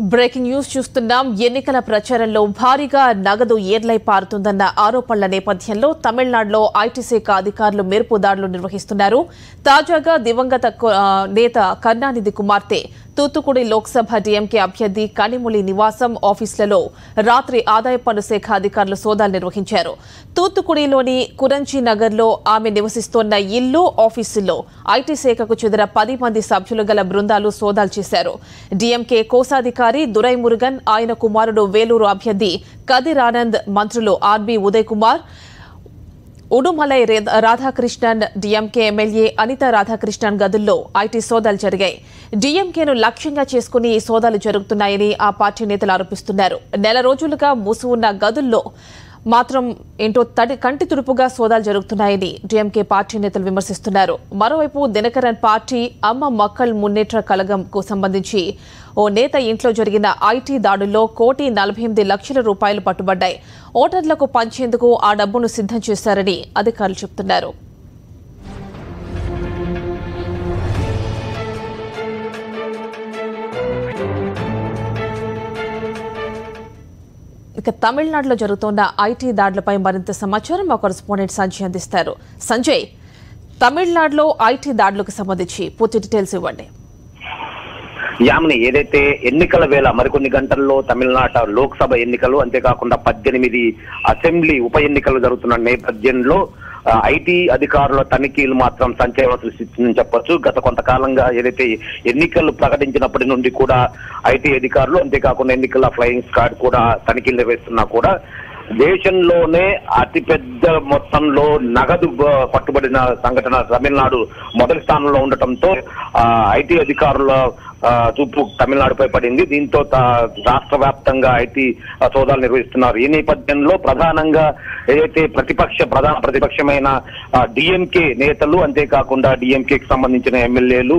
Breaking news చూస్తున్నాం. ఎన్నికల ప్రచారంలో భారీగా నగదు ఏర్లై పారుతుందన్న ఆరోపణల నేపథ్యంలో తమిళనాడులో ఐటీ శాఖ అధికారులు మెరుపు దాడులు నిర్వహిస్తున్నారు. తాజాగా దివంగత నేత కరుణానిధి కుమార్తె తూత్తుకుడి లోక్సభ డీఎంకే అభ్యర్థి కనిములి నివాసం ఆఫీసులలో రాత్రి ఆదాయ పన్ను శాఖ అధికారులు సోదాలు నిర్వహించారు. తూత్తుకుడిలోని కురంచి నగర్లో ఆమె నివసిస్తోన్న ఇల్లు ఆఫీసుల్లో ఐటీ శాఖకు చెందిన పది మంది సభ్యులు గల బృందాలు సోదాలు చేశారు. డీఎంకే కోశాధికారి దురై మురుగన్ ఆయన కుమారుడు వేలూరు అభ్యర్థి కదిర్ ఆనంద్ మంత్రులు RB Uday Kumar Udumalai Radhakrishnan DMK MLA Anitha Radhakrishnan గదుల్లో ఐటీ సోదాలు జరిగాయి. డీఎంకేను లక్ష్యంగా చేసుకుని ఈ సోదాలు జరుగుతున్నాయని ఆ పార్టీ నేతలు ఆరోపిస్తున్నారు. నెల రోజులుగా మూసి ఉన్న గదుల్లో మాత్రం ఏంటో తడి కంటి తుడుపుగా సోదాలు జరుగుతున్నాయని డిఎంకే పార్టీ నేతలు విమర్శిస్తున్నారు. మరోవైపు దినకరన్ పార్టీ అమ్మ మక్కల్ మున్నేట్ర కలగంకు సంబంధించి ఓ నేత ఇంట్లో జరిగిన ఐటీ దాడుల్లో కోటి నలభై ఎనిమిది లక్షల రూపాయలు పట్టుబడ్డాయి. ఓటర్లకు పంచేందుకు ఆ డబ్బును సిద్ధం చేశారని అధికారులు చెబుతున్నారు ఇక తమిళనాడులో జరుగుతున్న ఐటీ దాడులపై మరింత సమాచారం మా కరస్పాండెంట్ సంజయ్ అందిస్తారు. సంజయ్ తమిళనాడులో ఐటీ దాడులకు సంబంధించి పూర్తి డీటెయిల్స్ ఇవ్వండి. యామిని ఏదైతే ఎన్నికల వేళ మరికొన్ని గంటల్లో తమిళనాట లోక్సభ ఎన్నికలు అంతేకాకుండా పద్దెనిమిది అసెంబ్లీ ఉప ఎన్నికలు జరుగుతున్న నేపథ్యంలో ఐటీ అధికారుల తనిఖీలు మాత్రం సంచలనం సృష్టించిందని చెప్పొచ్చు. గత కొంతకాలంగా ఏదైతే ఎన్నికలు ప్రకటించినప్పటి నుండి కూడా ఐటీ అధికారులు అంతేకాకుండా ఎన్నికల ఫ్లయింగ్ స్క్వాడ్ కూడా తనిఖీలు నిర్వహిస్తున్నా కూడా దేశంలోనే అతిపెద్ద మొత్తంలో నగదు పట్టుబడిన సంఘటన తమిళనాడు మొదటి స్థానంలో ఉండటంతో ఐటీ అధికారుల చూపు తమిళనాడుపై పడింది. దీంతో రాష్ట్ర వ్యాప్తంగా ఐటీ సోదాలు నిర్వహిస్తున్నారు. ఈ నేపథ్యంలో ప్రధానంగా ఏదైతే ప్రతిపక్ష ప్రధాన ప్రతిపక్షమైన డిఎంకే నేతలు అంతేకాకుండా డిఎంకేకి సంబంధించిన ఎమ్మెల్యేలు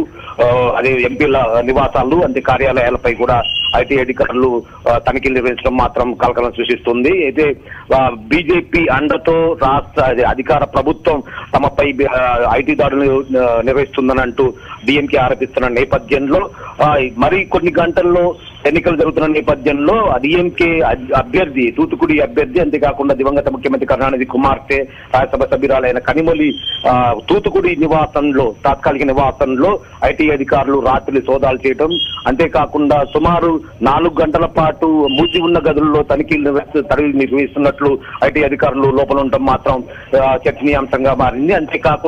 అదే ఎంపీల నివాసాలు అంతే కార్యాలయాలపై కూడా ఐటీ అధికారులు తనిఖీలు నిర్వహించడం మాత్రం కలకలం సృష్టిస్తుంది. అయితే బీజేపీ అండతో రాష్ట్ర అధికార ప్రభుత్వం తమపై ఐటీ దాడులు నిర్వహిస్తుందని అంటూ డిఎంకే ఆరోపిస్తున్న నేపథ్యంలో మరి కొన్ని గంటల్లో ఎన్నికలు జరుగుతున్న నేపథ్యంలో డిఎంకే అభ్యర్థి తూతుకుడి అభ్యర్థి అంతేకాకుండా దివంగత ముఖ్యమంత్రి కరుణానిధి కుమార్తె రాజ్యసభ సభ్యురాలైన కనిమొలి తూతుకుడి నివాసంలో తాత్కాలిక నివాసంలో ఐటీ అధికారులు రాత్రి సోదాలు చేయడం అంతేకాకుండా సుమారు నాలుగు గంటల పాటు మూసి ఉన్న గదుల్లో తనిఖీలు తరలి నిర్వహిస్తున్నట్లు ఐటీ అధికారులు లోపల ఉండటం మాత్రం చర్చనీయాంశంగా మారింది. అంతేకాకుండా